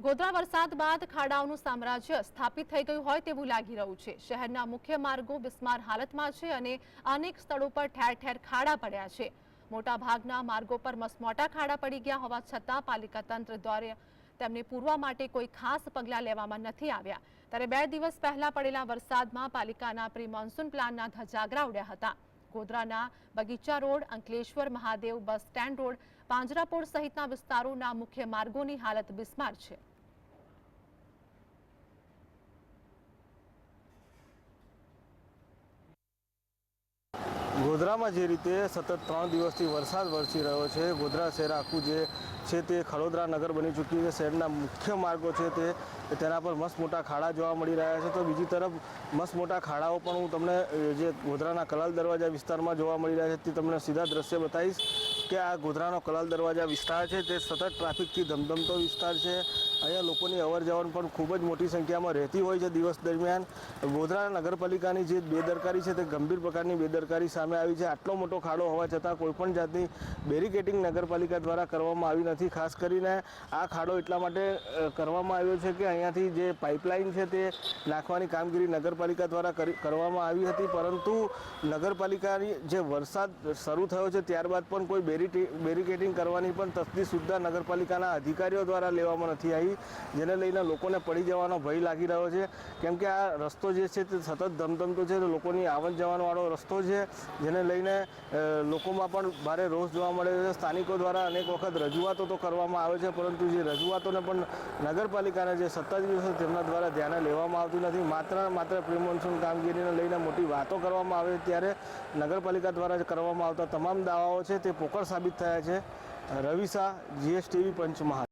ગોધરા વરસાદ બાદ ખાડાઓનું સામ્રાજ્ય સ્થાપિત થઈ ગયું હોય તેવું લાગી રહ્યું છે. શહેરના મુખ્ય માર્ગો બિસ્માર હાલતમાં છે અને અનેક સ્થળો પર ઠેર ઠેર ખાડા પડ્યા છે. મોટા ભાગના માર્ગો પર મસમોટા ખાડા પડી ગયા હોવા છતાં પાલિકા તંત્ર દ્વારા તેમને પૂરવા માટે કોઈ ખાસ પગલાં લેવામાં નથી આવ્યા. ત્યારે બે દિવસ પહેલા પડેલા વરસાદમાં પાલિકાના પ્રી મોન્સૂન પ્લાનના ધજાગરા ઉડ્યા હતા. ગોધરાના બગીચા road, Ankleshwar Mahadev bus stand road, પાંજરાપોળ સહિતના વિસ્તારોના મુખ્ય માર્ગોની હાલત બિસ્માર છે. ગોધરામાં જે રીતે સતત ત્રણ દિવસથી વરસાદ વરસી રહ્યો છે, ગોધરા શહેર આખું જે છે તે ખડોદરા નગર બની ચૂક્યું છે. શહેરના મુખ્ય માર્ગો છે તે તેના પર મસ્ત મોટા ખાડા જોવા મળી રહ્યા છે. તો બીજી તરફ મસ્ત મોટા ખાડાઓ પણ હું તમને જે ગોધરાના કલાલ દરવાજા વિસ્તારમાં જોવા મળી રહ્યા છે તે તમને સીધા દ્રશ્ય બતાવીશ. કે આ ગોધરાનો કલાલ દરવાજા વિસ્તાર છે, તે સતત ટ્રાફિકથી ધમધમતો વિસ્તાર છે. અહીંયા લોકોની અવર જવર પણ ખૂબ જ મોટી સંખ્યામાં રહેતી હોય છે દિવસ દરમિયાન. ગોધરા નગરપાલિકાની જે બેદરકારી છે, તે ગંભીર પ્રકારની બેદરકારી સામે આવી છે. આટલો મોટો ખાડો હોવા છતાં કોઈપણ જાતની બેરિકેટિંગ નગરપાલિકા દ્વારા કરવામાં આવી નથી. ખાસ કરીને આ ખાડો એટલા માટે કરવામાં આવ્યો છે કે અહીંયાથી જે પાઇપલાઇન છે, તે નાખવાની કામગીરી નગરપાલિકા દ્વારા કરી- કરવામાં આવી હતી. પરંતુ નગરપાલિકાની જે વરસાદ શરૂ થયો છે, ત્યારબાદ પણ કોઈ બેરિટી બેરિકેટિંગ કરવાની પણ તસ્દી સુદ્ધા નગરપાલિકાના અધિકારીઓ દ્વારા લેવામાં નથી આવી, જેને લઈને લોકોને પડી જવાનો ભય લાગી રહ્યો છે. કેમ કે આ રસ્તો જે છે તે સતત ધમધમતો છે લોકોની આવન જવાનવાળો રસ્તો છે, જેને લઈને લોકોમાં પણ ભારે રોષ જોવા મળે છે. સ્થાનિકો દ્વારા અનેક વખત રજૂઆતો તો કરવામાં આવે છે, પરંતુ જે રજૂઆતોને પણ નગરપાલિકાના જે સત્તાધીશો છે, તેમના દ્વારા ધ્યાને લેવામાં આવતું નથી. માત્ર માત્ર પ્રી મોન્સૂન કામગીરીને લઈને મોટી વાતો કરવામાં આવે ત્યારે નગરપાલિકા દ્વારા કરવામાં આવતા તમામ દાવાઓ છે, તે પોકળ સાબિત થયા છે. રવિ શાહ જીએસટીવી પંચમહાલ.